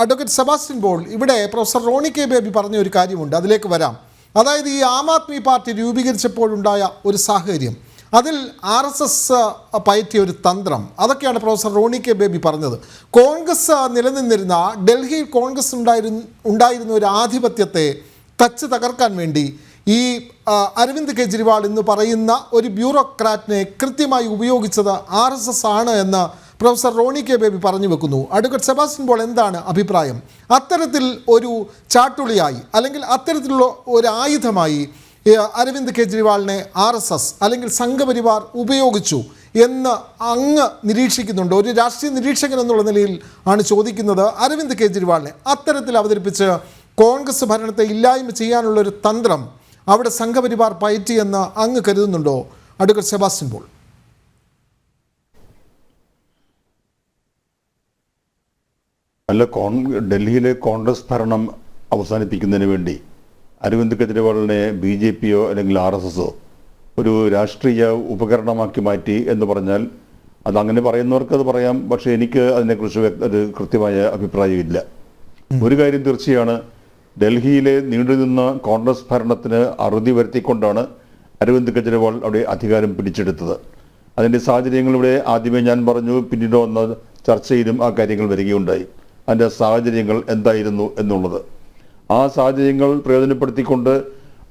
Advocate Sebastian Paul ഇവിടെ professor Roni K baby പറഞ്ഞ ഒരു കാര്യമുണ്ട് അതിലേക്ക് വരാം. അതായത് ഈ ആം ആദ്മി പാർട്ടി രൂപീകരിച്ചപ്പോഴുണ്ടായ ഒരു സാഹചര്യം. അതിൽ ആർ എസ് എസ് പയറ്റിയ ഒരു തന്ത്രം. അതൊക്കെയാണ് പ്രൊഫസർ റോണി കെ ബേബി പറഞ്ഞത്. കോൺഗ്രസ് നിലനിന്നിരുന്ന ഡൽഹിയിൽ കോൺഗ്രസ് ഉണ്ടായിരുന്ന ഉണ്ടായിരുന്ന ഒരു ആധിപത്യത്തെ തച്ച് തകർക്കാൻ വേണ്ടി ഈ അരവിന്ദ് കെജ്രിവാൾ എന്ന് പറയുന്ന ഒരു ബ്യൂറോക്രാറ്റിനെ കൃത്യമായി ഉപയോഗിച്ചത് ആർ എസ് എസ് ആണ് എന്ന് പ്രൊഫസർ റോണി കെ ബേബി പറഞ്ഞു വെക്കുന്നു. അഡ്വക്കേറ്റ് സെബാസ്റ്റ്യൻ പോൾ എന്താണ് അഭിപ്രായം? അത്തരത്തിൽ ഒരു ചാട്ടുളിയായി അല്ലെങ്കിൽ അത്തരത്തിലുള്ള ഒരു ആയുധമായി അരവിന്ദ് കെജ്രിവാളിനെ ആർ എസ് എസ് അല്ലെങ്കിൽ സംഘപരിവാർ ഉപയോഗിച്ചു എന്ന് അങ്ങ് നിരീക്ഷിക്കുന്നുണ്ട്. ഒരു രാഷ്ട്രീയ നിരീക്ഷകൻ എന്നുള്ള നിലയിൽ ആണ് ചോദിക്കുന്നത് അരവിന്ദ് കെജ്രിവാളിനെ. അത്തരത്തിൽ അവതരിപ്പിച്ച് കോൺഗ്രസ് ഭരണത്തെ ഇല്ലായ്മ ചെയ്യാനുള്ള ഒരു തന്ത്രം അവിടെ സംഘപരിവാർ പയറ്റിയെന്ന് അങ്ങ് കരുതുന്നുണ്ടോ? അഡ്വക്കേറ്റ് സെബാസ്റ്റ്യൻ പോൾ. അല്ല കോൺ ഡൽഹിയിലെ കോൺഗ്രസ് ഭരണം അവസാനിപ്പിക്കുന്നതിന് വേണ്ടി അരവിന്ദ് കെജ്രിവാളിനെ ബി ജെ പിയോ അല്ലെങ്കിൽ ആർ എസ് എസോ ഒരു രാഷ്ട്രീയ ഉപകരണമാക്കി മാറ്റി എന്ന് പറഞ്ഞാൽ അത് അങ്ങനെ പറയുന്നവർക്ക് അത് പറയാം പക്ഷേ എനിക്ക് അതിനെക്കുറിച്ച് ഒരു കൃത്യമായ അഭിപ്രായമില്ല. ഒരു കാര്യം തീർച്ചയാണ് ഡൽഹിയിലെ നീണ്ടുനിന്ന കോൺഗ്രസ് ഭരണത്തിന് അറുതി വരുത്തിക്കൊണ്ടാണ് അരവിന്ദ് കെജ്രിവാൾ അവിടെ അധികാരം പിടിച്ചെടുത്തത്. അതിന്റെ സാഹചര്യങ്ങളിവിടെ ആദ്യമേ ഞാൻ പറഞ്ഞു പിന്നീട് വന്ന ചർച്ചയിലും ആ കാര്യങ്ങൾ വരികയുണ്ടായി. അതിന്റെ സാഹചര്യങ്ങൾ എന്തായിരുന്നു എന്നുള്ളത്. ആ സാഹചര്യങ്ങൾ പ്രയോജനപ്പെടുത്തിക്കൊണ്ട്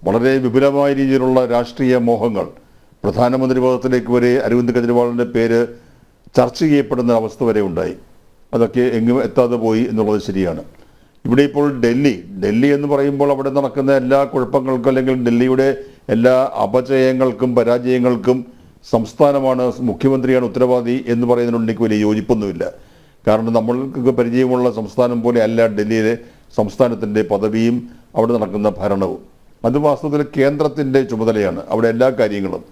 വളരെ വിപുലമായ രീതിയിലുള്ള രാഷ്ട്രീയ മോഹങ്ങൾ പ്രധാനമന്ത്രി പദത്തിലേക്ക് വരെ അരവിന്ദ് കെജ്രിവാളിന്റെ പേര് ചർച്ച ചെയ്യപ്പെടുന്ന അവസ്ഥ വരെ ഉണ്ടായി. അതൊക്കെ എങ്ങും എത്താതെ പോയി എന്നുള്ളത് ശരിയാണ്. ഇവിടെ ഇപ്പോൾ ഡൽഹി ഡൽഹി എന്ന് പറയുമ്പോൾ അവിടെ നടക്കുന്ന എല്ലാ കുഴപ്പങ്ങൾക്കും അല്ലെങ്കിൽ ഡൽഹിയുടെ എല്ലാ അപജയങ്ങൾക്കും പരാജയങ്ങൾക്കും സംസ്ഥാനമാണ് മുഖ്യമന്ത്രിയാണ് ഉത്തരവാദി എന്ന് പറയുന്നതിനോട് എനിക്ക് വലിയ യോജിപ്പൊന്നുമില്ല. കാരണം നമ്മൾക്ക് പരിചയമുള്ള സംസ്ഥാനം പോലെ അല്ല ഡൽഹിയിലെ സംസ്ഥാനത്തിന്റെ പദവിയും അവിടെ നടക്കുന്ന ഭരണവും. അത് വാസ്തവത്തിൽ കേന്ദ്രത്തിന്റെ ചുമതലയാണ് അവിടെ എല്ലാ കാര്യങ്ങളും.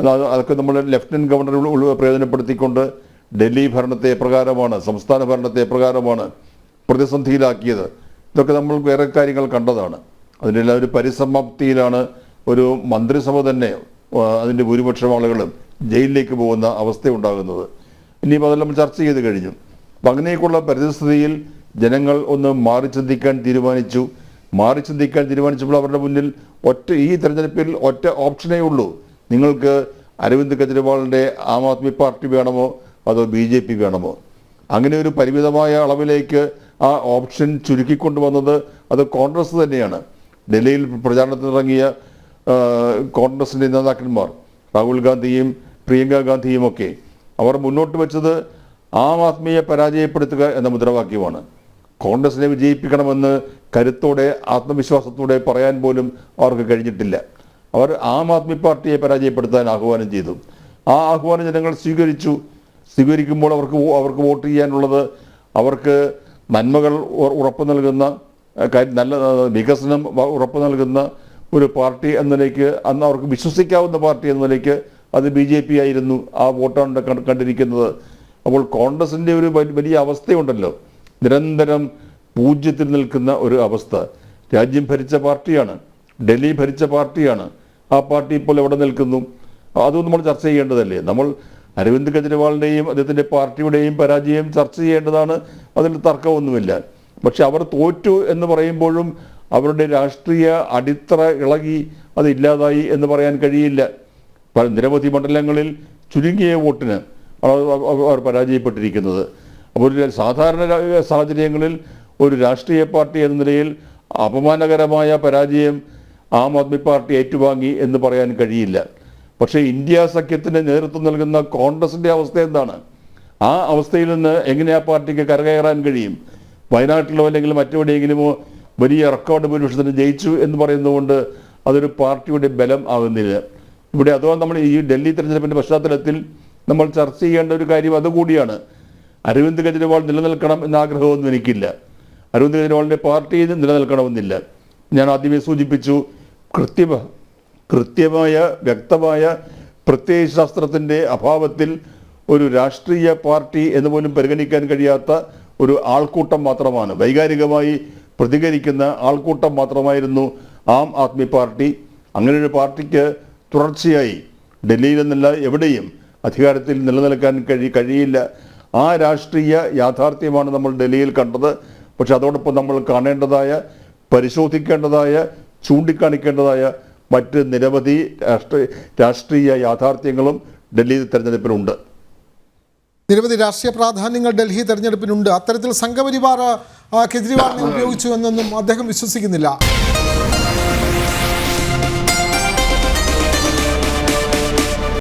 അത് അതൊക്കെ നമ്മൾ ലെഫ്റ്റനന്റ് ഗവർണർ പ്രയോജനപ്പെടുത്തിക്കൊണ്ട് ഡൽഹി ഭരണത്തെ എപ്രകാരമാണ് സംസ്ഥാന ഭരണത്തെ എപ്രകാരമാണ് പ്രതിസന്ധിയിലാക്കിയത്. ഇതൊക്കെ നമ്മൾ വേറെ കാര്യങ്ങൾ കണ്ടതാണ്. അതിന്റെ ഒരു പരിസമാപ്തിയിലാണ് ഒരു മന്ത്രിസഭ തന്നെ അതിന്റെ ഭൂരിപക്ഷം ആളുകളും ജയിലിലേക്ക് പോകുന്ന അവസ്ഥ ഉണ്ടാകുന്നത് ഇനിയിപ്പോൾ അതെല്ലാം ചർച്ച ചെയ്ത് കഴിഞ്ഞു. അപ്പം പരിതസ്ഥിതിയിൽ ജനങ്ങൾ ഒന്ന് മാറി ചിന്തിക്കാൻ തീരുമാനിച്ചു. മാറി ചിന്തിക്കാൻ തീരുമാനിച്ചപ്പോൾ അവരുടെ മുന്നിൽ ഒറ്റ ഈ തെരഞ്ഞെടുപ്പിൽ ഒറ്റ ഓപ്ഷനേ ഉള്ളൂ. നിങ്ങൾക്ക് അരവിന്ദ് കെജ്രിവാളിന്റെ ആം ആദ്മി പാർട്ടി വേണമോ? അതോ ബി ജെ പി വേണമോ? അങ്ങനെ ഒരു പരിമിതമായ അളവിലേക്ക് ആ ഓപ്ഷൻ ചുരുക്കിക്കൊണ്ടുവന്നത് അത് കോൺഗ്രസ് തന്നെയാണ്. ഡൽഹിയിൽ പ്രചാരണത്തിനിറങ്ങിയ കോൺഗ്രസിന്റെ നേതാക്കന്മാർ രാഹുൽ ഗാന്ധിയും പ്രിയങ്ക ഗാന്ധിയും ഒക്കെ അവർ മുന്നോട്ട് വെച്ചത് ആം ആദ്മിയെ പരാജയപ്പെടുത്തുക എന്ന മുദ്രാവാക്യമാണ്. കോൺഗ്രസിനെ വിജയിപ്പിക്കണമെന്ന് കരുത്തോടെ ആത്മവിശ്വാസത്തോടെ പറയാൻ പോലും അവർക്ക് കഴിഞ്ഞിട്ടില്ല. അവർ ആം ആദ്മി പാർട്ടിയെ പരാജയപ്പെടുത്താൻ ആഹ്വാനം ചെയ്തു. ആ ആഹ്വാനം ജനങ്ങൾ സ്വീകരിച്ചു. സ്വീകരിക്കുമ്പോൾ അവർക്ക് അവർക്ക് വോട്ട് ചെയ്യാനുള്ളത് അവർക്ക് നന്മകൾ ഉറപ്പ് നൽകുന്ന നല്ല വികസനം ഉറപ്പ് നൽകുന്ന ഒരു പാർട്ടി എന്ന നിലയ്ക്ക് അന്ന് അവർക്ക് വിശ്വസിക്കാവുന്ന പാർട്ടി എന്ന നിലയ്ക്ക് അത് ബി ജെ പി ആയിരുന്നു ആ വോട്ടാണ് കണ്ടിരിക്കുന്നത്. അപ്പോൾ കോൺഗ്രസിന്റെ ഒരു വലിയ അവസ്ഥയുണ്ടല്ലോ. നിരന്തരം പൂജ്യത്തിൽ നിൽക്കുന്ന ഒരു അവസ്ഥ. രാജ്യം ഭരിച്ച പാർട്ടിയാണ്. ഡൽഹി ഭരിച്ച പാർട്ടിയാണ്. ആ പാർട്ടി ഇപ്പോൾ എവിടെ നിൽക്കുന്നു? അതും നമ്മൾ ചർച്ച ചെയ്യേണ്ടതല്ലേ? നമ്മൾ അരവിന്ദ് കെജ്രിവാളിന്റെയും അദ്ദേഹത്തിന്റെ പാർട്ടിയുടെയും പരാജയം ചർച്ച ചെയ്യേണ്ടതാണ്. അതിൽ തർക്കമൊന്നുമില്ല. പക്ഷെ അവർ തോറ്റു എന്ന് പറയുമ്പോഴും അവരുടെ രാഷ്ട്രീയ അടിത്തറ ഇളകി അതില്ലാതായി എന്ന് പറയാൻ കഴിയില്ല. നിരവധി മണ്ഡലങ്ങളിൽ ചുരുങ്ങിയ വോട്ടിന് അവർ പരാജയപ്പെട്ടിരിക്കുന്നത്. അപ്പോൾ ഒരു സാധാരണ സാഹചര്യങ്ങളിൽ ഒരു രാഷ്ട്രീയ പാർട്ടി എന്ന നിലയിൽ അപമാനകരമായ പരാജയം ആം ആദ്മി പാർട്ടി ഏറ്റുവാങ്ങി എന്ന് പറയാൻ കഴിയില്ല. പക്ഷേ ഇന്ത്യ സഖ്യത്തിന് നേതൃത്വം നൽകുന്ന കോൺഗ്രസിന്റെ അവസ്ഥ എന്താണ്? ആ അവസ്ഥയിൽ നിന്ന് എങ്ങനെ ആ പാർട്ടിക്ക് കരകയറാൻ കഴിയും? വയനാട്ടിലോ അല്ലെങ്കിൽ മറ്റെവിടെയെങ്കിലുമോ വലിയ റെക്കോർഡ് ഭൂരിപക്ഷത്തിന് ജയിച്ചു എന്ന് പറയുന്നതുകൊണ്ട് അതൊരു പാർട്ടിയുടെ ബലം ആകുന്നില്ല ഇവിടെ അഥവാ നമ്മൾ ഈ ഡൽഹി തെരഞ്ഞെടുപ്പിന്റെ പശ്ചാത്തലത്തിൽ നമ്മൾ ചർച്ച ചെയ്യേണ്ട ഒരു കാര്യം അതുകൂടിയാണ്. അരവിന്ദ് കെജ്രിവാൾ നിലനിൽക്കണം എന്ന ആഗ്രഹമൊന്നും എനിക്കില്ല. അരവിന്ദ് കെജ്രിവാളിന്റെ പാർട്ടി നിലനിൽക്കണമെന്നില്ല. ഞാൻ ആദ്യമേ സൂചിപ്പിച്ചു കൃത്യമ കൃത്യമായ വ്യക്തമായ പ്രത്യയശാസ്ത്രത്തിന്റെ അഭാവത്തിൽ ഒരു രാഷ്ട്രീയ പാർട്ടി എന്ന് പോലും പരിഗണിക്കാൻ കഴിയാത്ത ഒരു ആൾക്കൂട്ടം മാത്രമാണ്. വൈകാരികമായി പ്രതികരിക്കുന്ന ആൾക്കൂട്ടം മാത്രമായിരുന്നു ആം ആദ്മി പാർട്ടി. അങ്ങനെ ഒരു പാർട്ടിക്ക് തുടർച്ചയായി ഡൽഹിയിൽ നിന്നല്ല എവിടെയും അധികാരത്തിൽ നിലനിൽക്കാൻ കഴി കഴിയില്ല. ആ രാഷ്ട്രീയ യാഥാർത്ഥ്യമാണ് നമ്മൾ ഡൽഹിയിൽ കണ്ടത്. പക്ഷെ അതോടൊപ്പം നമ്മൾ കാണേണ്ടതായ പരിശോധിക്കേണ്ടതായ ചൂണ്ടിക്കാണിക്കേണ്ടതായ മറ്റ് നിരവധി രാഷ്ട്രീയ രാഷ്ട്രീയ യാഥാർത്ഥ്യങ്ങളും ഡൽഹി തെരഞ്ഞെടുപ്പിലുണ്ട് നിരവധി രാഷ്ട്രീയ പ്രാധാന്യങ്ങൾ ഡൽഹി തെരഞ്ഞെടുപ്പിനുണ്ട്. അത്തരത്തിൽ സംഘപരിവാർ കെജ്രിവാളിനെ ഉപയോഗിച്ചു എന്നൊന്നും അദ്ദേഹം വിശ്വസിക്കുന്നില്ല.